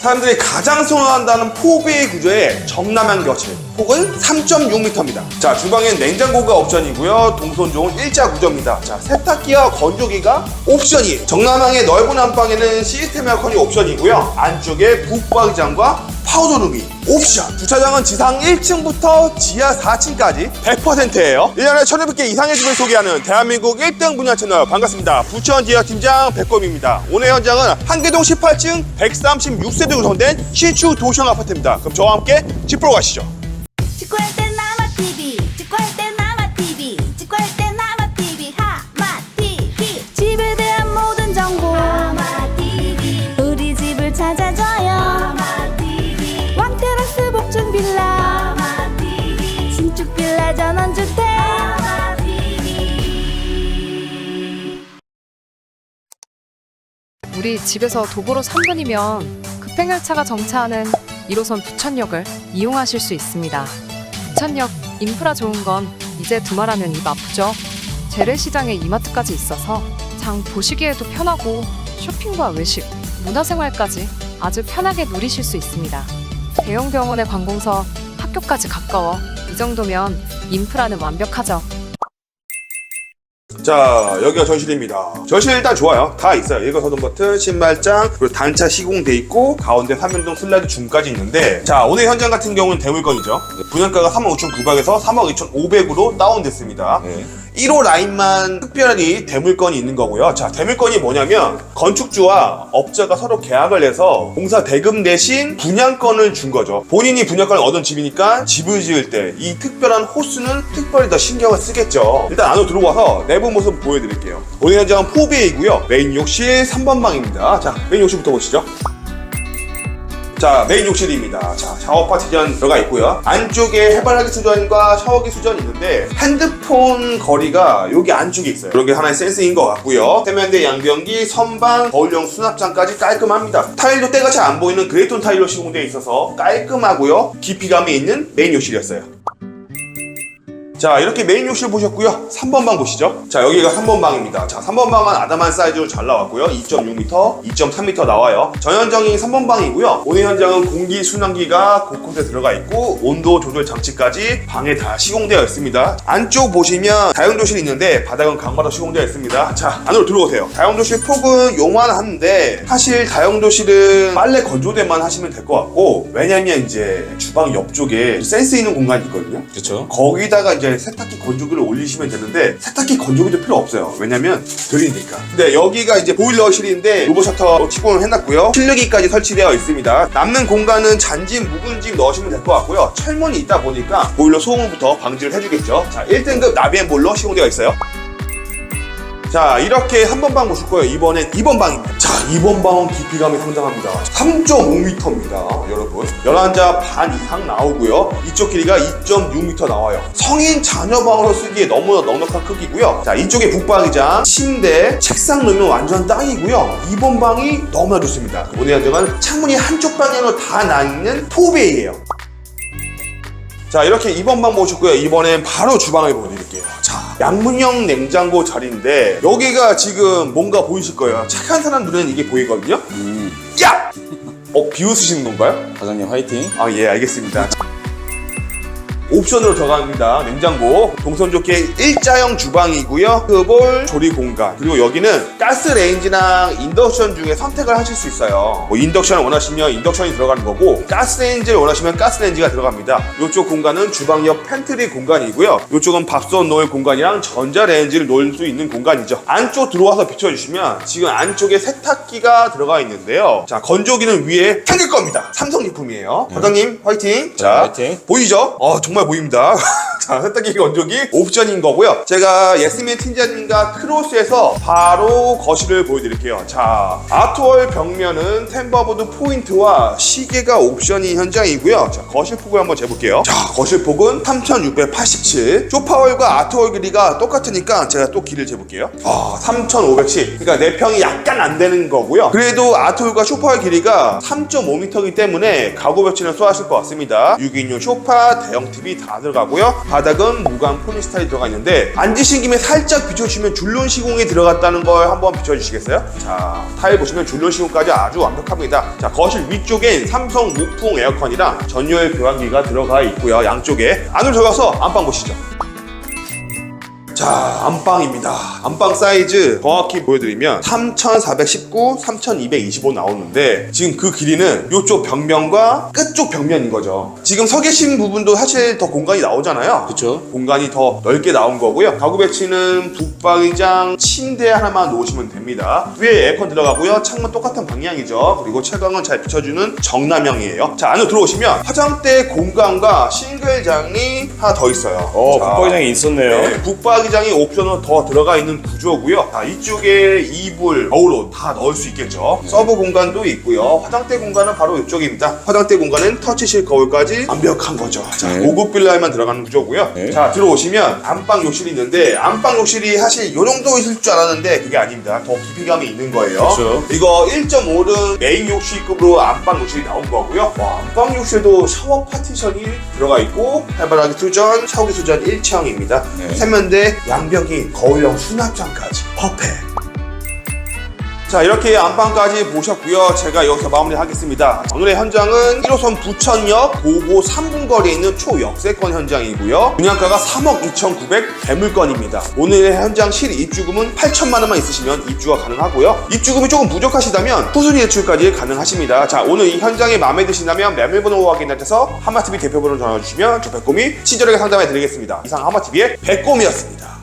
사람들이 가장 선호한다는 포베이 구조의 정남향 격실 폭은 3.6m입니다. 자, 주방엔 냉장고가 옵션이고요. 동선종은 일자 구조입니다. 자, 세탁기와 건조기가 옵션이. 정남향의 넓은 안방에는 시스템 에어컨이 옵션이고요. 안쪽에 북박이장과 파우더룸이 옵션. 주차장은 지상 1층부터 지하 4층까지 100%예요. 1년에 1,200개 이상의 집을 소개하는 대한민국 1등 분야 채널 반갑습니다. 부천 지역팀장 백검입니다. 오늘 현장은 한계동 18층 136세대 구성된 신축 도시형 아파트입니다. 그럼 저와 함께 집 보러 가시죠. 빌라 전원주택 우리 집에서 도보로 3분이면 급행열차가 정차하는 1호선 부천역을 이용하실 수 있습니다. 부천역 인프라 좋은 건 이제 두말하면 입 아프죠. 재래시장에 이마트까지 있어서 장 보시기에도 편하고 쇼핑과 외식, 문화생활까지 아주 편하게 누리실 수 있습니다. 대형 병원의 관공서, 학교까지 가까워 이 정도면 인프라는 완벽하죠. 자, 여기가 전실입니다. 전실 일단 좋아요. 다 있어요. 일거서동 버튼, 신발장, 그리고 단차 시공돼 있고, 가운데 삼연동 슬라이드 줌까지 있는데, 자, 오늘 현장 같은 경우는 대물건이죠. 분양가가 35,900에서 32,500으로 다운됐습니다. 1호 라인만 특별히 대물건이 있는 거고요. 자, 대물건이 뭐냐면 건축주와 업자가 서로 계약을 해서 공사 대금 대신 분양권을 준 거죠. 본인이 분양권을 얻은 집이니까 집을 지을 때 이 특별한 호수는 특별히 더 신경을 쓰겠죠. 일단 안으로 들어와서 내부 모습 보여드릴게요. 오늘 현장은 4B이고요. 메인 욕실 3번 방입니다. 자, 메인 욕실부터 보시죠. 자, 메인 욕실입니다. 자, 샤워 파티션 들어가 있고요. 안쪽에 해바라기 수전과 샤워기 수전이 있는데 핸드폰 거리가 여기 안쪽에 있어요. 그런 게 하나의 센스인 것 같고요. 세면대 양변기, 선반, 거울용 수납장까지 깔끔합니다. 타일도 때가 잘 안 보이는 그레이톤 타일로 시공되어 있어서 깔끔하고요. 깊이감이 있는 메인 욕실이었어요. 자 이렇게 메인 욕실 보셨고요. 3번 방 보시죠. 자 여기가 3번 방입니다. 자 3번 방은 아담한 사이즈로 잘 나왔고요. 2.6m 2.3m 나와요. 전현정이 3번 방이고요. 오늘 현장은 공기 순환기가 곳곳에 들어가 있고 온도 조절 장치까지 방에 다 시공되어 있습니다. 안쪽 보시면 다용도실이 있는데 바닥은 강바로 시공되어 있습니다. 자 안으로 들어오세요. 다용도실 폭은 요만한데 사실 다용도실은 빨래 건조대만 하시면 될 것 같고 왜냐면 이제 주방 옆쪽에 센스 있는 공간이 있거든요. 그렇죠. 거기다가 이제 세탁기 건조기를 올리시면 되는데 세탁기 건조기도 필요 없어요. 왜냐면 들이니까. 근데 여기가 이제 보일러실인데 로봇 셔터 시공을 해놨고요. 실르기까지 설치되어 있습니다. 남는 공간은 잔짐, 묵은 짐 넣으시면 될 것 같고요. 철문이 있다 보니까 보일러 소음부터 방지를 해주겠죠. 자, 1등급 나비앤 보일러 시공되어 있어요. 자 이렇게 한 번 방 보실 거예요. 이번엔 2번 방입니다. 자 2번 방은 깊이감이 상당합니다. 3.5m입니다 여러분. 11자 반 이상 나오고요. 이쪽 길이가 2.6m 나와요. 성인 자녀 방으로 쓰기에 너무나 넉넉한 크기고요. 자 이쪽에 북방이장 침대 책상 놓으면 완전 딱이고요. 2번 방이 너무나 좋습니다. 오늘 현장은 창문이 한쪽 방향으로 다 나 있는 포베이예요. 자 이렇게 2번 방 모셨고요. 이번엔 바로 주방을 보여드릴게요 자 양문형 냉장고 자리인데 여기가 지금 뭔가 보이실 거예요 착한 사람 눈에는 이게 보이거든요 음, 야! 어 비웃으시는 건가요? 과장님 화이팅. 아 예 알겠습니다 옵션으로 들어갑니다. 냉장고. 동선 좋게 일자형 주방이고요. 흡볼 조리 공간. 그리고 여기는 가스레인지랑 인덕션 중에 선택을 하실 수 있어요. 뭐 인덕션을 원하시면 인덕션이 들어가는 거고 가스레인지를 원하시면 가스레인지가 들어갑니다. 이쪽 공간은 주방 옆 팬트리 공간이고요. 이쪽은 밥솥 놓을 공간이랑 전자레인지를 놓을 수 있는 공간이죠. 안쪽 들어와서 비춰주시면 지금 안쪽에 세탁기가 들어가 있는데요. 자 건조기는 위에 챙길 겁니다. 삼성 제품이에요. 과장님 화이팅. 자 화이팅. 보이죠? 어, 정말 보입니다. 자, 세탁기 건조기 옵션인 거고요. 제가 예스민 팀장님과 크로스에서 바로 거실을 보여드릴게요. 자, 아트월 벽면은 템버보드 포인트와 시계가 옵션인 현장이고요. 자, 거실 폭을 한번 재볼게요. 자, 거실 폭은 3687. 소파월과 아트월 길이가 똑같으니까 제가 또 길을 재볼게요. 아, 3510. 그러니까 내 평이 약간 안 되는 거고요. 그래도 아트월과 소파월 길이가 3.5m이기 때문에 가구 벽지는 소화하실 것 같습니다. 6인용 소파, 대형 TV 다 들어가고요. 바닥은 무광 폴리스타일이 들어가 있는데 앉으신 김에 살짝 비춰주시면 줄눈 시공이 들어갔다는 걸 한번 비춰주시겠어요? 자, 타일 보시면 줄눈 시공까지 아주 완벽합니다. 자, 거실 위쪽엔 삼성 무풍 에어컨이랑 전열 교환기가 들어가 있고요. 양쪽에 안으로 들어가서 안방 보시죠. 자, 안방입니다. 안방 사이즈 정확히 보여드리면 3419, 3225 나오는데 지금 그 길이는 이쪽 벽면과 끝쪽 벽면인 거죠. 지금 서 계신 부분도 사실 더 공간이 나오잖아요. 그쵸. 공간이 더 넓게 나온 거고요. 가구 배치는 북방이장 침대 하나만 놓으시면 됩니다. 위에 에어컨 들어가고요. 창문 똑같은 방향이죠. 그리고 채광은 잘 비춰주는 정남형이에요. 자, 안으로 들어오시면 화장대 공간과 싱글장이 하나 더 있어요. 어, 자, 붙박이장이 있었네요. 네, 북 박이장이 옵션은 더 들어가 있는 구조고요. 자, 이쪽에 이불, 거울옷 다 넣을 수 있겠죠. 서브 공간도 있고요. 화장대 공간은 바로 이쪽입니다. 화장대 공간은 터치실 거울까지 완벽한 거죠. 자, 네. 고급 빌라에만 들어가는 구조고요. 네. 자, 들어오시면 안방 욕실이 있는데 안방 욕실이 사실 이 정도 있을 줄 알았는데 그게 아닙니다. 더 깊이감이 있는 거예요. 그쵸. 이거 1.5는 메인 욕실급으로 안방 욕실이 나온 거고요. 와, 안방 욕실도 샤워 파티션이 들어가 있고 해바라기 수전, 샤워기 수전 1층입니다. 네. 세면대, 양변기, 거울형 수납장까지 퍼펙트. 자 이렇게 안방까지 보셨고요. 제가 여기서 마무리하겠습니다. 오늘의 현장은 1호선 부천역 고고 3분 거리에 있는 초역세권 현장이고요. 분양가가 3억 2,900 대물건입니다. 오늘의 현장 실 입주금은 8천만 원만 있으시면 입주가 가능하고요. 입주금이 조금 부족하시다면 후순위 대출까지 가능하십니다. 자 오늘 이 현장이 마음에 드신다면 매물번호 확인하셔서 하마TV 대표번호 전화주시면 저 백곰이 친절하게 상담해 드리겠습니다. 이상 하마TV의 백곰이었습니다